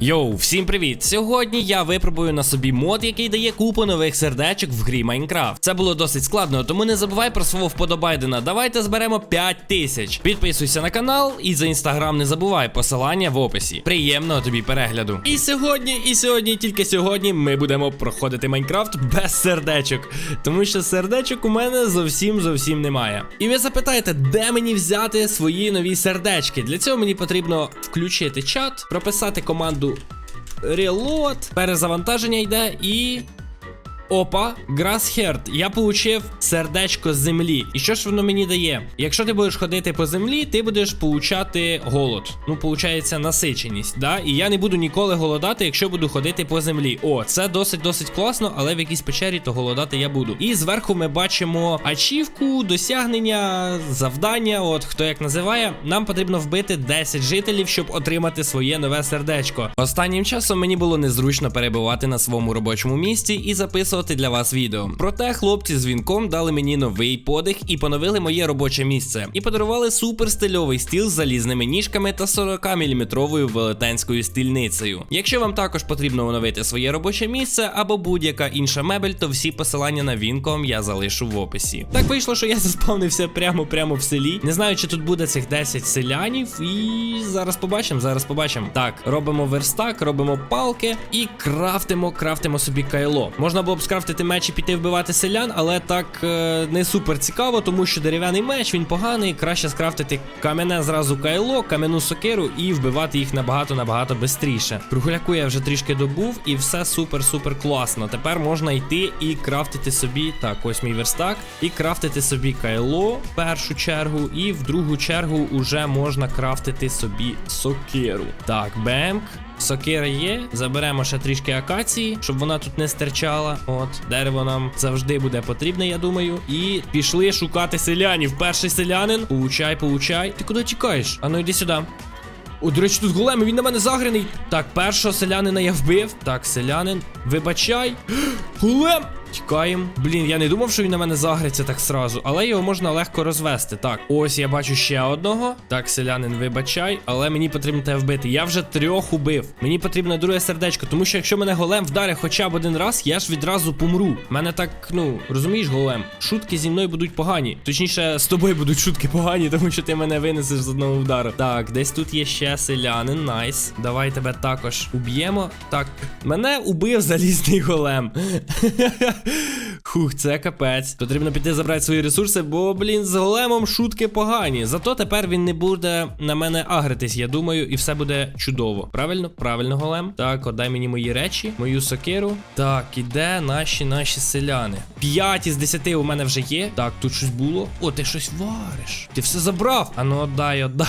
Йоу, всім привіт! Сьогодні я випробую на собі мод, який дає купу нових сердечок в грі Майнкрафт. Це було досить складно, тому не забувай про свого вподобайдена. Давайте зберемо 5 тисяч. Підписуйся на канал і за інстаграм не забувай, посилання в описі. Приємного тобі перегляду. І сьогодні, і сьогодні, тільки сьогодні, ми будемо проходити Майнкрафт без сердечок. Тому що сердечок у мене зовсім зовсім немає. І ви запитаєте, де мені взяти свої нові сердечки? Для цього мені потрібно включити чат, прописати команду Reload, перезавантаження йде і. Опа, Grassheart. Я получив сердечко з землі. І що ж воно мені дає? Якщо ти будеш ходити по землі, ти будеш получати голод. Ну, получається, насиченість, да? І я не буду ніколи голодати, якщо буду ходити по землі. О, це досить досить класно, але в якійсь печері то голодати я буду. І зверху ми бачимо ачівку, досягнення, завдання. От хто як називає. Нам потрібно вбити 10 жителів, щоб отримати своє нове сердечко. Останнім часом мені було незручно перебувати на своєму робочому місці і записувати для вас відео. Проте хлопці з вінком дали мені новий подих і поновили моє робоче місце. І подарували супер стильовий стіл з залізними ніжками та 40-мм велетенською стільницею. Якщо вам також потрібно оновити своє робоче місце або будь-яка інша мебель, то всі посилання на вінком я залишу в описі. Так вийшло, що я заспавнився прямо прямо в селі. Не знаю, чи тут буде цих 10 селянів, і зараз побачимо, зараз побачимо. Так, робимо верстак, робимо палки і крафтимо, крафтимо собі кайло. Можна було б скрафтити меч і піти вбивати селян, але так е, не супер цікаво, тому що дерев'яний меч він поганий. Краще скрафтити кам'яне зразу кайло, кам'яну сокиру і вбивати їх набагато набагато бистріше. Кругляку я вже трішки добув, і все супер-супер класно. Тепер можна йти і крафтити собі. Так, ось мій верстак. І крафтити собі кайло в першу чергу, і в другу чергу уже можна крафтити собі сокиру. Так, бемк. Сокира є, заберемо ще трішки акації, щоб вона тут не стирчала. От, дерево нам завжди буде потрібне, я думаю. І пішли шукати селянів. Перший селянин. Получай, получай. Ти куди тікаєш? А ну йди сюди. О, до речі, тут голем, він на мене заграний. Так, першого селянина я вбив. Так, селянин, вибачай. Голем! Тікаємо. Блін, я не думав, що він на мене загриться так сразу, але його можна легко розвести. Так, ось я бачу ще одного. Так, селянин, вибачай, але мені потрібно тебе вбити. Я вже трьох убив. Мені потрібно друге сердечко, тому що якщо мене голем вдарить хоча б один раз, я ж відразу помру. Мене так, ну, розумієш, голем, шутки зі мною будуть погані. Точніше, з тобою будуть шутки погані, тому що ти мене винесеш з одного удару. Так, десь тут є ще селянин. Найс. Давай тебе також уб'ємо. Так, мене убив залізний голем. Хух, це капець. Потрібно піти забрати свої ресурси, бо, блін, з големом шутки погані. Зато тепер він не буде на мене агритись, я думаю, і все буде чудово. Правильно? Правильно, голем. Так, отдай мені мої речі, мою сокиру. Так, іде наші наші селяни. П'ять із десяти у мене вже є. Так, тут щось було. О, ти щось вариш. Ти все забрав. Ану, отдай, отдай.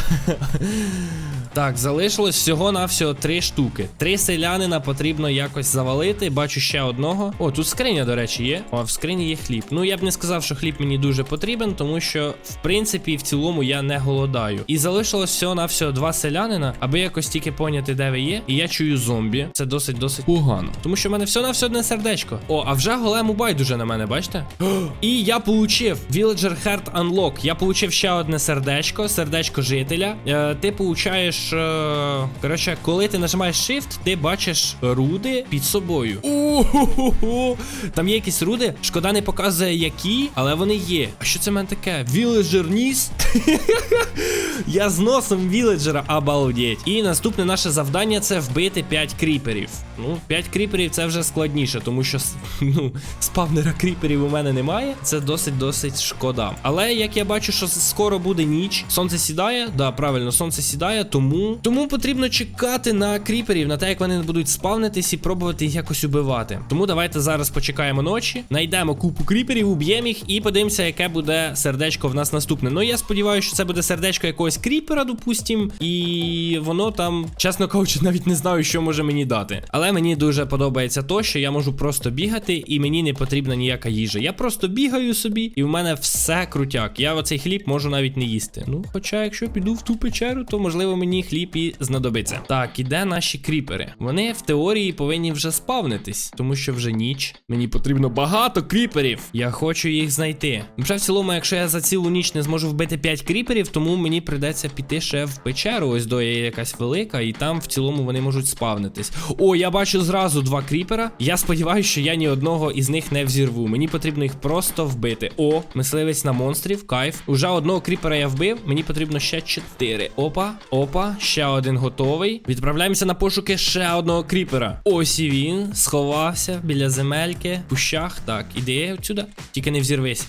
Так, залишилось всього на всього три штуки. Три селянина потрібно якось завалити. Бачу ще одного. О, тут скриня, до речі, є. О, в скрині є хліб. Ну я б не сказав, що хліб мені дуже потрібен, тому що, в принципі, в цілому я не голодаю. І залишилось всього на всього два селянина, аби якось тільки поняти, де ви є. І я чую зомбі. Це досить досить погано. Тому що в мене все на одне сердечко. О, а вже голему байдуже на мене, бачите? І я получив Villager Heart Unlock. Я получив ще одне сердечко, сердечко жителя. Е, ти получаєш. Е, коротше, коли ти нажимаєш Shift, ти бачиш руди під собою. О-хо-хо-хо. Там є якісь руди. Шкода не показує які, але вони є. А що це в мене таке? Villager ніс? Я з носом віледжера, обалдеть. І наступне наше завдання це вбити 5 кріперів. Ну, 5 кріперів це вже складніше, тому що ну, спавнера кріперів у мене немає. Це досить-досить шкода. Але як я бачу, що скоро буде ніч, сонце сідає. Да, правильно, сонце сідає, тому тому потрібно чекати на кріперів, на те, як вони будуть спавнитись і пробувати їх якось убивати. Тому давайте зараз почекаємо ночі, знайдемо купу кріперів, уб'ємо їх і подивимося, яке буде сердечко в нас наступне. Ну я сподіваюся, що це буде сердечко якогось кріпера, допустим, і воно там, чесно кажучи, навіть не знаю, що може мені дати. Але мені дуже подобається то, що я можу просто бігати, і мені не потрібна ніяка їжа. Я просто бігаю собі, і в мене все крутяк. Я оцей хліб можу навіть не їсти. Ну, хоча, якщо піду в ту печеру, то можливо мені мені хліб і знадобиться. Так, іде наші кріпери. Вони в теорії повинні вже спавнитись, тому що вже ніч. Мені потрібно багато кріперів. Я хочу їх знайти. Вже в цілому, якщо я за цілу ніч не зможу вбити 5 кріперів, тому мені прийдеться піти ще в печеру. Ось до є якась велика, і там в цілому вони можуть спавнитись. О, я бачу зразу два кріпера. Я сподіваюся, що я ні одного із них не взірву. Мені потрібно їх просто вбити. О, мисливець на монстрів, кайф. Уже одного кріпера я вбив. Мені потрібно ще чотири. Опа, опа, ще один готовий. Відправляємося на пошуки ще одного кріпера. Ось і він сховався біля земельки, в кущах. Так, іди отсюда. Тільки не взірвись.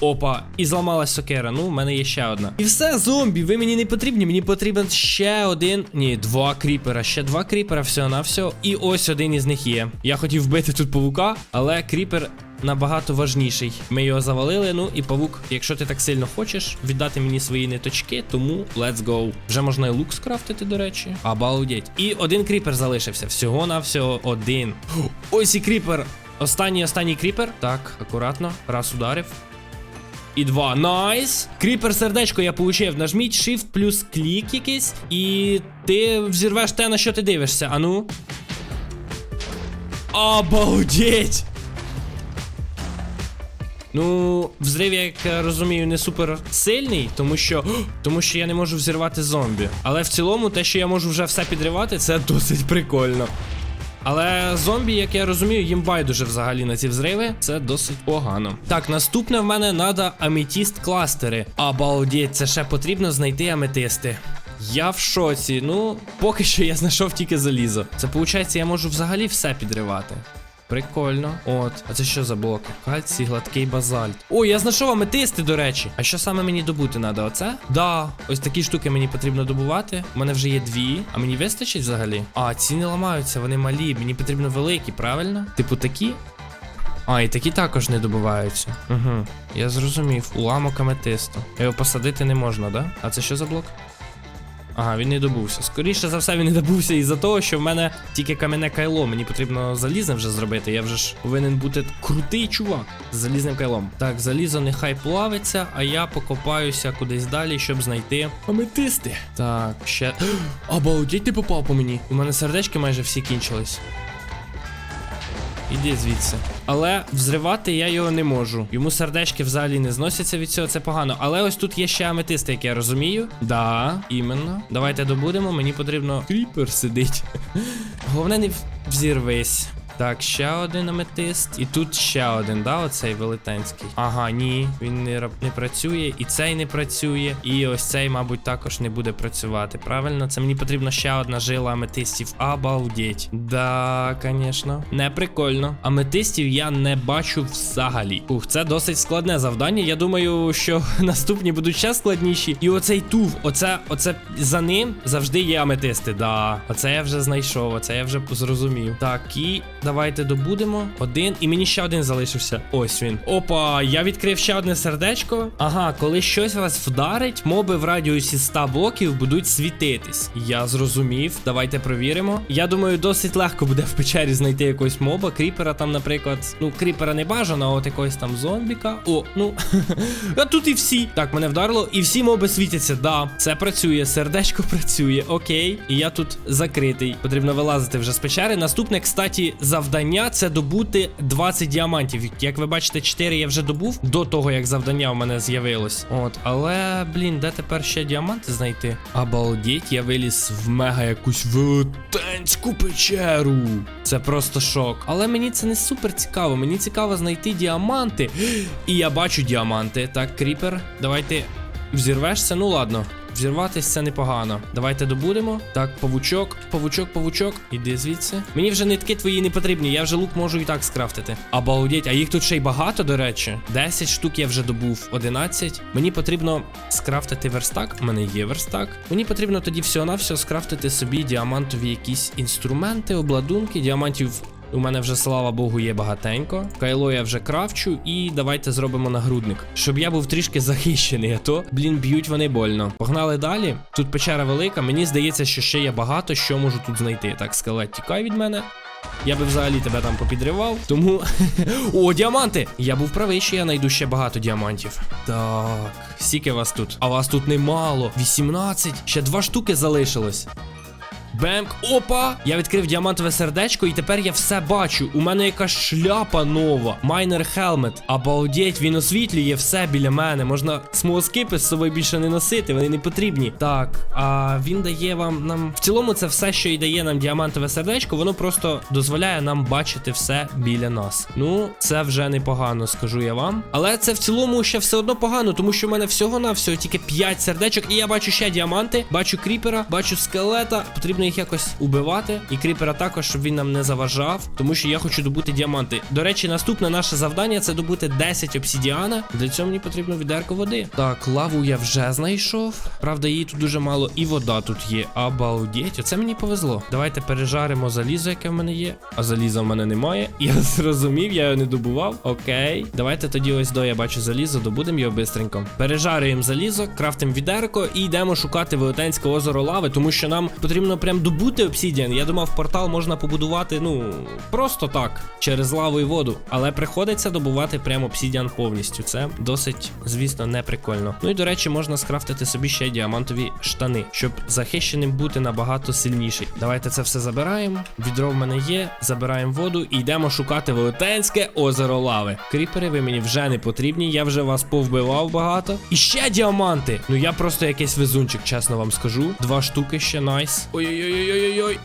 Опа, і зламалась сокера. Ну, в мене є ще одна. І все, зомбі, ви мені не потрібні. Мені потрібен ще один. Ні, два кріпера. Ще два кріпера, всього на все. І ось один із них є. Я хотів вбити тут павука, але кріпер. Набагато важніший. Ми його завалили. Ну і павук, якщо ти так сильно хочеш віддати мені свої ниточки, тому let's go. Вже можна і лук скрафтити, до речі. Обалдеть. І один кріпер залишився. Всього на всього один. Ось і кріпер. Останній останній кріпер. Так, акуратно. Раз ударив. І два. Найс. Кріпер сердечко я получив. Нажміть Shift плюс клік якийсь. І ти взірвеш те, на що ти дивишся. Ану. Обалдеть! Ну, взрив, я як розумію, не супер сильний, тому що тому що я не можу взірвати зомбі. Але в цілому, те, що я можу вже все підривати, це досить прикольно. Але зомбі, як я розумію, їм байдуже взагалі на ці взриви. Це досить погано. Так, наступне в мене треба аметіст кластери. Обалдеть, це ще потрібно знайти аметисти. Я в шоці. Ну, поки що я знайшов тільки залізо. Це виходить, я можу взагалі все підривати. Прикольно. От. А це що за блоки? Кальцій, гладкий базальт. О, я знайшов аметисти, до речі. А що саме мені добути треба? Оце? Да, ось такі штуки мені потрібно добувати. У мене вже є дві. А мені вистачить взагалі? А, ці не ламаються, вони малі. Мені потрібно великі, правильно? Типу такі? А, і такі також не добуваються. Угу. Я зрозумів. Уламок аметисту. Його посадити не можна, да? А це що за блок? Ага, він не добувся. Скоріше за все, він не добувся із-за того, що в мене тільки кам'яне кайло. Мені потрібно залізне вже зробити. Я вже ж повинен бути крутий чувак з залізним кайлом. Так, залізо нехай плавиться, а я покопаюся кудись далі, щоб знайти аметисти. Так, ще. Обалдеть, ти попав по мені. У мене сердечки майже всі кінчились. Іди звідси. Але взривати я його не можу. Йому сердечки взагалі не зносяться від цього, це погано. Але ось тут є ще аметисти, як я розумію. Да, іменно. Давайте добудемо. Мені потрібно. Кріпер сидить. Головне, не взірвись. Так, ще один аметист. І тут ще один, да, оцей велетенський. Ага, ні, він не, не працює, і цей не працює. І ось цей, мабуть, також не буде працювати. Правильно? Це мені потрібно ще одна жила аметистів. Обалдеть. Да, звісно. Не прикольно. Аметистів я не бачу взагалі. Ух, це досить складне завдання. Я думаю, що наступні будуть ще складніші. І оцей тув, оце, оце за ним завжди є аметисти. Да, оце я вже знайшов, оце я вже зрозумів. Так, і давайте добудемо. Один, і мені ще один залишився. Ось він. Опа, я відкрив ще одне сердечко. Ага, коли щось вас вдарить, моби в радіусі 100 блоків будуть світитись. Я зрозумів. Давайте провіримо. Я думаю, досить легко буде в печері знайти якогось моба. Кріпера там, наприклад. Ну, кріпера не бажано, а от якогось там зомбіка. О, ну. а тут і всі. Так, мене вдарило, і всі моби світяться. Да, це працює, сердечко працює. Окей. І я тут закритий. Потрібно вилазити вже з печери. Наступне, кстати, завдання це добути 20 діамантів. Як ви бачите, 4 я вже добув до того, як завдання у мене з'явилось. От, але, блін, де тепер ще діаманти знайти? Обалдеть, я виліз в мега якусь велетенську печеру. Це просто шок. Але мені це не супер цікаво. Мені цікаво знайти діаманти. І я бачу діаманти. Так, кріпер, давайте взірвешся. Ну ладно. Взірватись це непогано. Давайте добудемо. Так, павучок, павучок, павучок. Іди звідси. Мені вже нитки твої не потрібні, я вже лук можу і так скрафтити. Обалдеть, а їх тут ще й багато, до речі. 10 штук я вже добув, 11. Мені потрібно скрафтити верстак. У мене є верстак. Мені потрібно тоді всього-навсього скрафтити собі діамантові якісь інструменти, обладунки. Діамантів у мене вже, слава Богу, є багатенько. Кайло я вже крафчу, і давайте зробимо нагрудник. Щоб я був трішки захищений, а то, блін, б'ють вони больно. Погнали далі. Тут печера велика. Мені здається, що ще є багато що можу тут знайти. Так, скелет, тікай від мене. Я би взагалі тебе там попідривав. Тому. О, діаманти! Я був правий, що я знайду ще багато діамантів. Так, скільки вас тут? А вас тут немало. 18. Ще два штуки залишилось. Бемк, опа! Я відкрив діамантове сердечко, і тепер я все бачу. У мене якась шляпа нова. Майнер хелмет. Обалдеть, він освітлює все біля мене. Можна смолоскипи з собою більше не носити, вони не потрібні. Так, а він дає вам нам. В цілому, це все, що і дає нам діамантове сердечко, воно просто дозволяє нам бачити все біля нас. Ну, це вже непогано, скажу я вам. Але це в цілому ще все одно погано, тому що в мене всього-навсього тільки 5 сердечок, і я бачу ще діаманти, бачу кріпера, бачу скелета. Потрібно їх якось убивати. І кріпера також, щоб він нам не заважав, тому що я хочу добути діаманти. До речі, наступне наше завдання це добути 10 обсідіана. Для цього мені потрібно відерко води. Так, лаву я вже знайшов. Правда, її тут дуже мало, і вода тут є. Обалдеть, оце мені повезло. Давайте пережаримо залізо, яке в мене є. А заліза в мене немає. Я зрозумів, я його не добував. Окей. Давайте тоді ось до я бачу залізо, добудемо його бистренько. Пережарюємо залізо, крафтимо відерко і йдемо шукати Велетенське озеро лави, тому що нам потрібно прям добути обсідіан. Я думав, портал можна побудувати, ну, просто так, через лаву і воду. Але приходиться добувати прям обсідіан повністю. Це досить, звісно, не прикольно. Ну і до речі, можна скрафтити собі ще діамантові штани, щоб захищеним бути набагато сильніший. Давайте це все забираємо. Відро в мене є, забираємо воду і йдемо шукати Велетенське озеро лави. Кріпери, ви мені вже не потрібні, я вже вас повбивав багато. І ще діаманти! Ну я просто якийсь везунчик, чесно вам скажу. Два штуки ще найс. Ой-ой-ой-ой-ой-ой.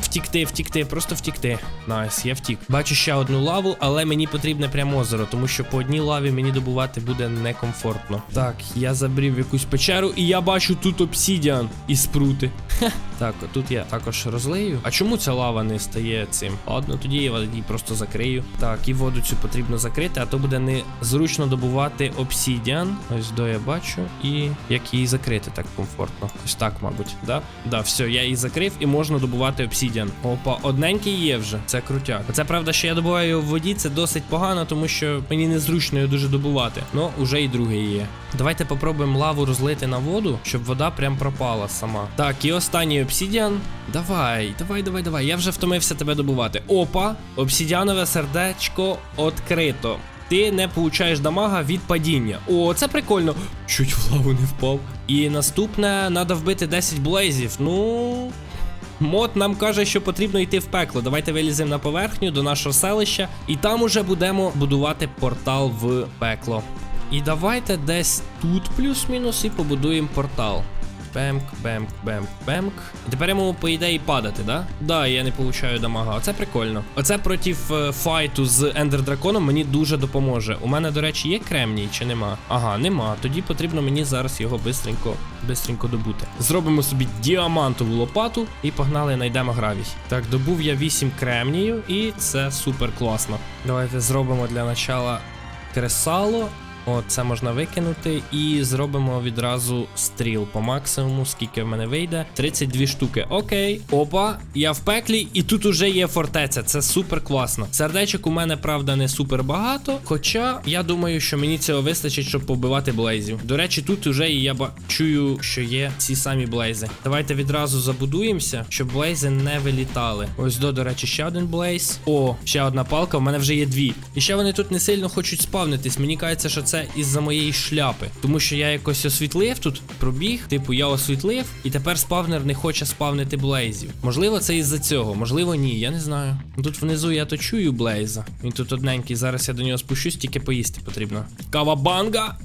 Втікти, втікти, просто втікти. Найс, я втік. Бачу ще одну лаву, але мені потрібне прямо озеро, тому що по одній лаві мені добувати буде некомфортно. Так, я забрів якусь печеру, і я бачу тут обсідіан і спрути. Хе. Так, тут я також розлию. А чому ця лава не стає цим? Ладно, тоді я її просто закрию. Так, і воду цю потрібно закрити, а то буде незручно добувати обсідіан. Ось до я бачу. І як її закрити так комфортно. Ось так, мабуть. Да? Да, все, я її закрив і можна добувати обсідіан. Опа, одненький є вже. Це крутяк. Це правда, що я добуваю в воді, це досить погано, тому що мені незручно його дуже добувати. Ну, уже і другий є. Давайте попробуємо лаву розлити на воду, щоб вода прям пропала сама. Так, і останній обсідіан. Давай, давай, давай, давай. Я вже втомився тебе добувати. Опа, обсідіанове сердечко відкрито. Ти не получаєш дамага від падіння. О, це прикольно. Чуть в лаву не впав. І наступне треба вбити 10 блейзів. Ну. Мод нам каже, що потрібно йти в пекло. Давайте виліземо на поверхню до нашого селища, і там уже будемо будувати портал в пекло. І давайте десь тут плюс-мінус і побудуємо портал. Бемк, бемк, бемк, бемк. Тепер можу, по ідеї, падати, да? Да, я не получаю дамага. Оце прикольно. Оце проти е, файту з Ендер Драконом мені дуже допоможе. У мене, до речі, є кремній чи нема? Ага, нема. Тоді потрібно мені зараз його бистренько, бистренько добути. Зробимо собі діамантову лопату і погнали, знайдемо гравій. Так, добув я 8 кремнію, і це супер класно. Давайте зробимо для начала кресало. О, це можна викинути і зробимо відразу стріл по максимуму, скільки в мене вийде. 32 штуки. Окей. Опа, я в пеклі, і тут уже є фортеця. Це супер класно. Сердечок у мене, правда, не супер багато. Хоча я думаю, що мені цього вистачить, щоб побивати блейзів. До речі, тут уже я чую, що є ці самі блейзи. Давайте відразу забудуємося, щоб блейзи не вилітали. Ось до, до речі, ще один блейз. О, ще одна палка. У мене вже є дві. І ще вони тут не сильно хочуть спавнитись. Мені кажеться, що це із-за моєї шляпи. Тому що я якось освітлив тут, пробіг. Типу, я освітлив, і тепер спавнер не хоче спавнити блейзів. Можливо, це із-за цього, можливо, ні, я не знаю. Тут внизу я то чую блейза. Він тут одненький. Зараз я до нього спущусь, тільки поїсти потрібно. Кавабанга!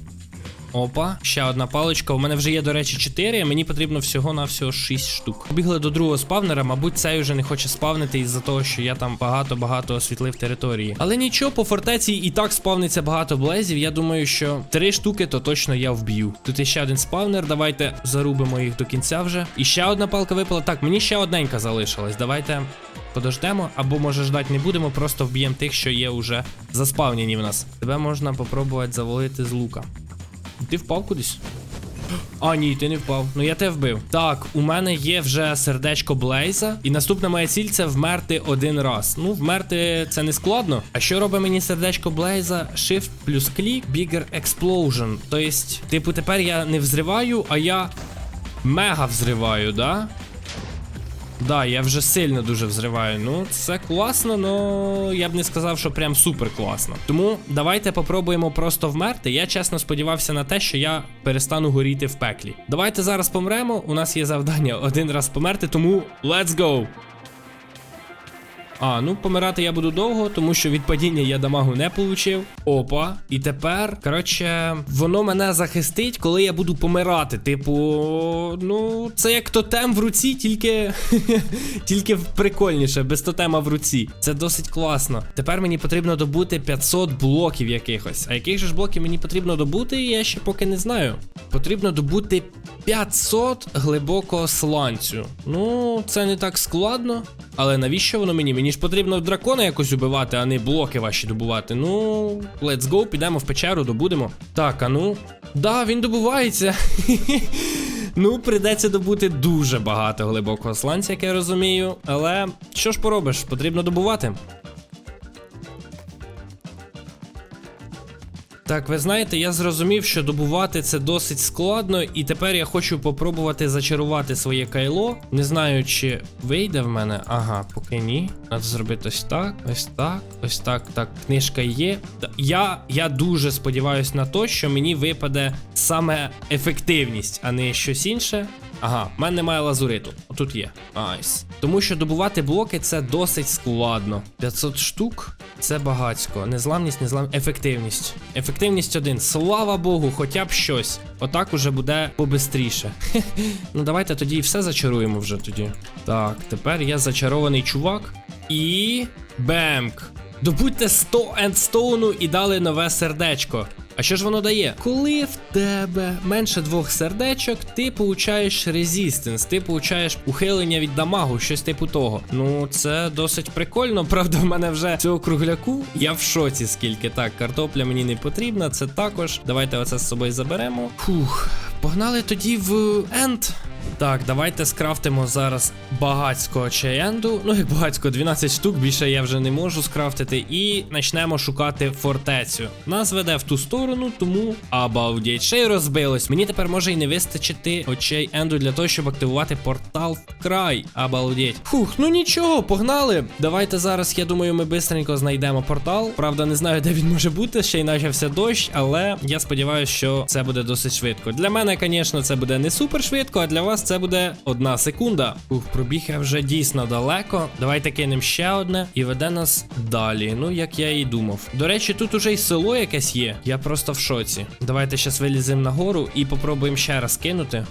Опа, ще одна паличка. У мене вже є, до речі, 4, мені потрібно всього на всього 6 штук. Побігли до другого спавнера, мабуть, цей вже не хоче спавнити із-за того, що я там багато-багато освітлив території. Але нічого, по фортеці і так спавниться багато блезів. Я думаю, що 3 штуки то точно я вб'ю. Тут ще один спавнер. Давайте зарубимо їх до кінця вже. І ще одна палка випала. Так, мені ще одненька залишилась. Давайте. Подождемо, або може ждати не будемо, просто вб'ємо тих, що є уже заспавнені в нас. Тебе можна попробувати завалити з лука. Ти впав кудись? А, ні, ти не впав. Ну я тебе вбив. Так, у мене є вже сердечко Блейза. І наступна моя ціль це вмерти один раз. Ну, вмерти це не складно. А що робить мені сердечко Блейза? Shift плюс клік, Bigger Explosion. Тобто, типу, тепер я не взриваю, а я мега взриваю, да? Да, я вже сильно дуже взриваю. Ну, це класно, але я б не сказав, що прям супер класно. Тому давайте попробуємо просто вмерти. Я чесно сподівався на те, що я перестану горіти в пеклі. Давайте зараз помремо. У нас є завдання один раз померти, тому let's go! А, ну помирати я буду довго, тому що від падіння я дамагу не получив. Опа. І тепер, коротше, воно мене захистить, коли я буду помирати. Типу, ну, це як тотем в руці, тільки тільки прикольніше, без тотема в руці. Це досить класно. Тепер мені потрібно добути 500 блоків якихось. А яких же ж блоків мені потрібно добути, я ще поки не знаю. Потрібно добути 500 глибокого сланцю. Ну, це не так складно. Але навіщо воно мені? Мені ж потрібно дракона якось убивати, а не блоки ваші добувати. Ну, let's go, підемо в печеру, добудемо. Так, а ну. Да, він добувається. Ну, прийдеться добути дуже багато глибокого сланця, як я розумію. Але що ж поробиш? Потрібно добувати. Так, ви знаєте, я зрозумів, що добувати це досить складно, і тепер я хочу попробувати зачарувати своє кайло. Не знаю, чи вийде в мене. Ага, поки ні. Треба зробити ось так, ось так, ось так. Так, книжка є. Я, я дуже сподіваюся на те, що мені випаде саме ефективність, а не щось інше. Ага, в мене немає лазуриту. Тут є. Айс. Тому що добувати блоки це досить складно. 500 штук це багацько. Незламність, незламність. Ефективність. Ефективність один. Слава Богу, хоча б щось. Отак уже буде побистріше. ну давайте тоді і все зачаруємо вже тоді. Так, тепер я зачарований чувак. І. Бемк. Добудьте 100 ендстоуну і дали нове сердечко. А що ж воно дає? Коли в тебе менше двох сердечок, ти получаєш резістенс, ти получаєш ухилення від дамагу, щось типу того. Ну, це досить прикольно. Правда, в мене вже цього кругляку. Я в шоці, скільки так, картопля мені не потрібна, це також. Давайте оце з собою заберемо. Фух, погнали тоді в енд. Так, давайте скрафтимо зараз багацького чаєнду. Ну, як багацького, 12 штук, більше я вже не можу скрафтити. І почнемо шукати фортецю. Нас веде в ту сторону, тому обалдеть. Ще й розбилось. Мені тепер може й не вистачити очей енду для того, щоб активувати портал в край. Обалдеть. Фух, ну нічого, погнали. Давайте зараз, я думаю, ми бистренько знайдемо портал. Правда, не знаю, де він може бути, ще й почався дощ, але я сподіваюся, що це буде досить швидко. Для мене, звісно, це буде не супер швидко, а для вас це буде одна секунда. Ух, пробіг я вже дійсно далеко. Давайте кинемо ще одне і веде нас далі. Ну, як я і думав. До речі, тут уже й село якесь є. Я просто в шоці. Давайте зараз виліземо нагору і попробуємо ще раз кинути.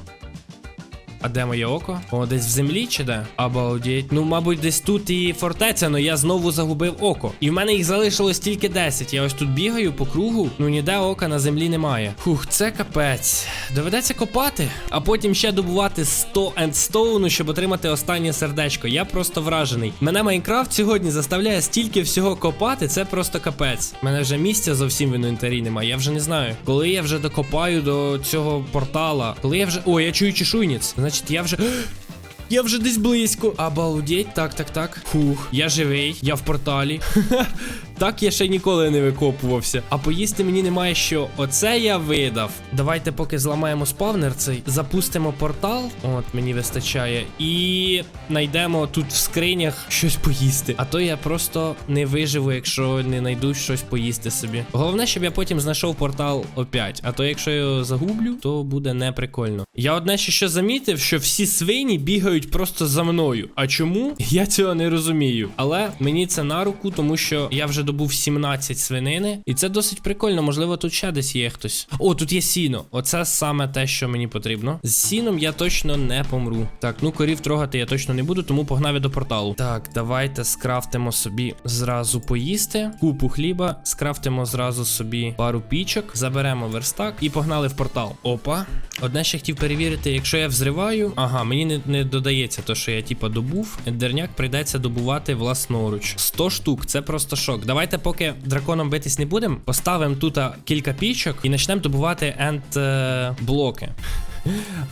А де моє око? О, десь в землі чи де? Обалдеть. Ну, мабуть, десь тут і фортеця, але я знову загубив око. І в мене їх залишилось тільки 10. Я ось тут бігаю по кругу. Ну ніде ока на землі немає. Фух, це капець. Доведеться копати, а потім ще добувати 100 ендстоуну, щоб отримати останнє сердечко. Я просто вражений. Мене Майнкрафт сьогодні заставляє стільки всього копати, це просто капець. Мене вже місця зовсім в інвентарі немає. Я вже не знаю. Коли я вже докопаю до цього портала, коли я вже. О, я чую чешуйніць. Значить, я вже. Я вже десь близько. Обалдеть, так, так, так. Фух, я живий, я в порталі. Так я ще ніколи не викопувався. А поїсти мені немає що. Оце я видав. Давайте, поки зламаємо спавнер цей, запустимо портал. От, мені вистачає. І знайдемо тут в скринях щось поїсти. А то я просто не виживу, якщо не знайду щось поїсти собі. Головне, щоб я потім знайшов портал опять. А то якщо я його загублю, то буде неприкольно. Я одне ще що замітив, що всі свині бігають просто за мною. А чому? Я цього не розумію. Але мені це на руку, тому що я вже добув 17 свинини. І це досить прикольно. Можливо, тут ще десь є хтось. О, тут є сіно. Оце саме те, що мені потрібно. З сіном я точно не помру. Так, ну корів трогати я точно не буду, тому погнав я до порталу. Так, давайте скрафтимо собі зразу поїсти. Купу хліба, скрафтимо зразу собі пару пічок, заберемо верстак і погнали в портал. Опа. Одне ще хотів перевірити, якщо я взриваю. Ага, мені не, не додається то, що я типа добув. Ендерняк прийдеться добувати власноруч. 100 штук, це просто шок. Давайте, поки драконом битись не будемо, поставимо тут кілька пічок і почнемо добувати енд е, блоки.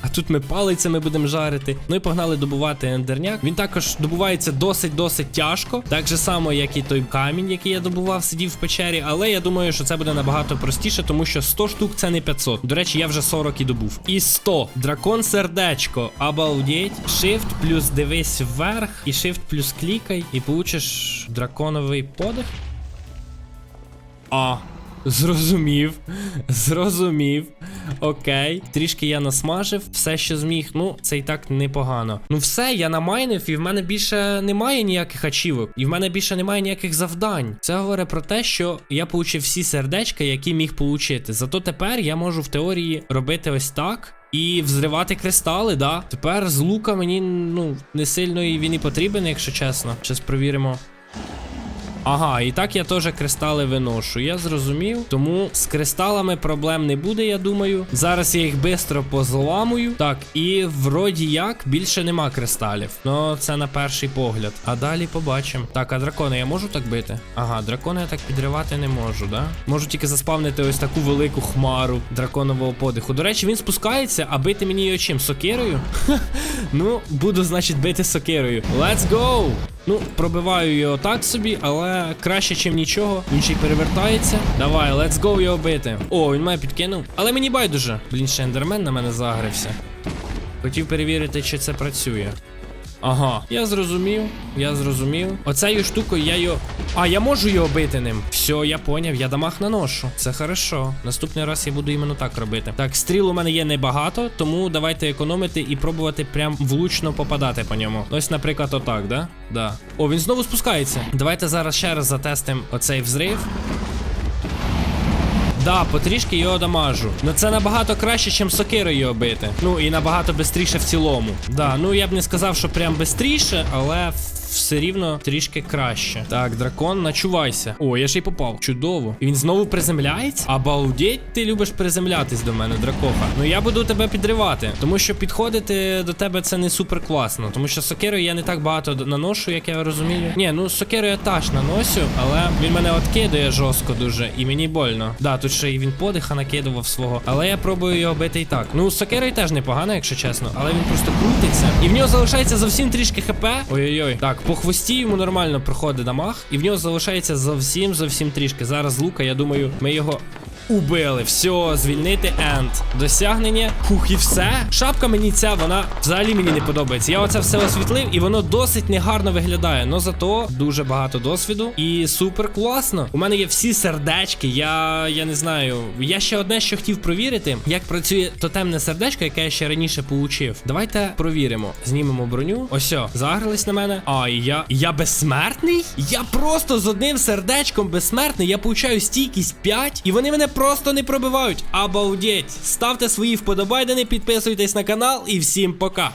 А тут ми палицями будемо жарити. Ну і погнали добувати ендерняк. Він також добувається досить-досить тяжко. Так же само, як і той камінь, який я добував, сидів в печері. Але я думаю, що це буде набагато простіше, тому що 100 штук це не 500. До речі, я вже 40 і добув. І 100. Дракон сердечко. Обалдеть. Shift плюс дивись вверх. І Shift плюс клікай. І получиш драконовий подих. А. Зрозумів, зрозумів. Окей. Трішки я насмажив, все, що зміг. Ну, це і так непогано. Ну, все, я намайнив, і в мене більше немає ніяких ачівок, і в мене більше немає ніяких завдань. Це говорить про те, що я получив всі сердечка, які міг получити. Зато тепер я можу в теорії робити ось так. І взривати кристали, да. Тепер з лука мені ну не сильно і він і потрібен, якщо чесно. Щас провіримо. Ага, і так я теж кристали виношу. Я зрозумів. Тому з кристалами проблем не буде, я думаю. Зараз я їх швидко позламую. Так, і вроді як більше нема кристалів. Ну, це на перший погляд. А далі побачимо. Так, а дракони я можу так бити? Ага, дракони я так підривати не можу, да? Можу тільки заспавнити ось таку велику хмару драконового подиху. До речі, він спускається, а бити мені його чим? Сокирою? ну, буду, значить, бити сокирою. Let's go! Ну, пробиваю його так собі, але краще, ніж нічого. Він ще й перевертається. Давай, let's go його бити. О, він мене підкинув. Але мені байдуже. Блін, ще ендермен на мене загрився. Хотів перевірити, чи це працює. Ага, я зрозумів, я зрозумів. Оцею штукою я його. А, я можу його бити ним. Все, я поняв, я дамаг наношу. Це хорошо. Наступний раз я буду іменно так робити. Так, стріл у мене є небагато, тому давайте економити і пробувати прям влучно попадати по ньому. Ось, наприклад, отак, да? Да. О, він знову спускається. Давайте зараз ще раз затестимо оцей взрив. Да, потрішки його дамажу. Ну це набагато краще, ніж сокирою його бити. Ну і набагато швидше в цілому. Да, ну я б не сказав, що прям швидше, але все рівно трішки краще. Так, дракон, начувайся. О, я ж й попав. Чудово. І він знову приземляється? Обалдеть, ти любиш приземлятись до мене, дракоха. Ну я буду тебе підривати, тому що підходити до тебе це не супер класно. Тому що сокирою я не так багато наношу, як я розумію. Ні, ну сокирою я теж наносю, але він мене откидує жорстко дуже, і мені больно. Да, тут ще й він подиха накидував свого. Але я пробую його бити і так. Ну, сокирою теж непогано, якщо чесно, але він просто крутиться. І в нього залишається зовсім трішки хп. Ой-ой-ой. Так, по хвості йому нормально проходить дамаг, і в нього залишається зовсім зовсім трішки. Зараз лука, я думаю, ми його. Убили, все, звільнити енд. Досягнення. Хух, і все. Шапка мені ця, вона взагалі мені не подобається. Я оце все освітлив, і воно досить негарно виглядає. Но зато дуже багато досвіду і супер класно. У мене є всі сердечки. Я я не знаю. Я ще одне, що хотів провірити, як працює тотемне сердечко, яке я ще раніше получив. Давайте провіримо. Знімемо броню. Ось, о, загрались на мене. А, і я. Я безсмертний? Я просто з одним сердечком безсмертний. Я получаю стійкість 5, і вони мене просто не пробивають. Обалдеть. Ставте свої вподобайдени, підписуйтесь на канал і всім пока.